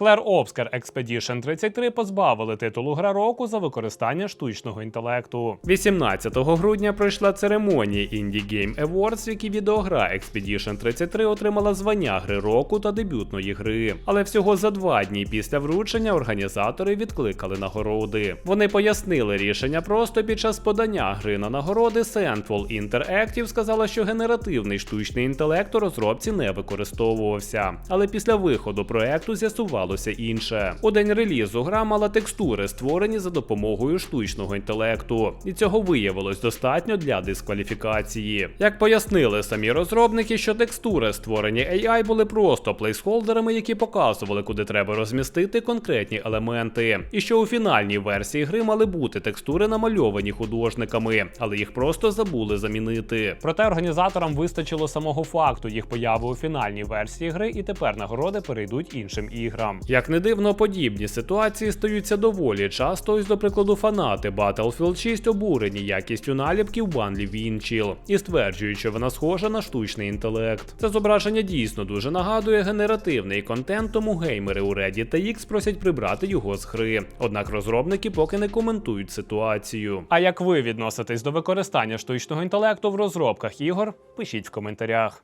Clair Obscure Expedition 33 позбавили титулу гра року за використання штучного інтелекту. 18 грудня пройшла церемонія Indie Game Awards, в якій відеогра Expedition 33 отримала звання гри року та дебютної гри. Але всього за два дні після вручення організатори відкликали нагороди. Вони пояснили рішення просто під час подання гри на нагороди Central Interactive сказала, що генеративний штучний інтелект у розробці не використовувався. Але після виходу проекту з'ясувалося інше. У день релізу гра мала текстури, створені за допомогою штучного інтелекту, і цього виявилось достатньо для дискваліфікації. Як пояснили самі розробники, що текстури, створені AI, були просто плейсхолдерами, які показували, куди треба розмістити конкретні елементи, і що у фінальній версії гри мали бути текстури намальовані художниками, але їх просто забули замінити. Проте організаторам вистачило самого факту їх появи у фінальній версії гри, і тепер нагороди перейдуть іншим іграм. Як не дивно, подібні ситуації стаються доволі часто. Ось, до прикладу, фанати Battlefield 6 обурені якістю наліпки в банлі Вінчіл і стверджують, що вона схожа на штучний інтелект. Це зображення дійсно дуже нагадує генеративний контент, тому геймери у Reddit та X просять прибрати його з гри. Однак розробники поки не коментують ситуацію. А як ви відноситесь до використання штучного інтелекту в розробках ігор? Пишіть в коментарях.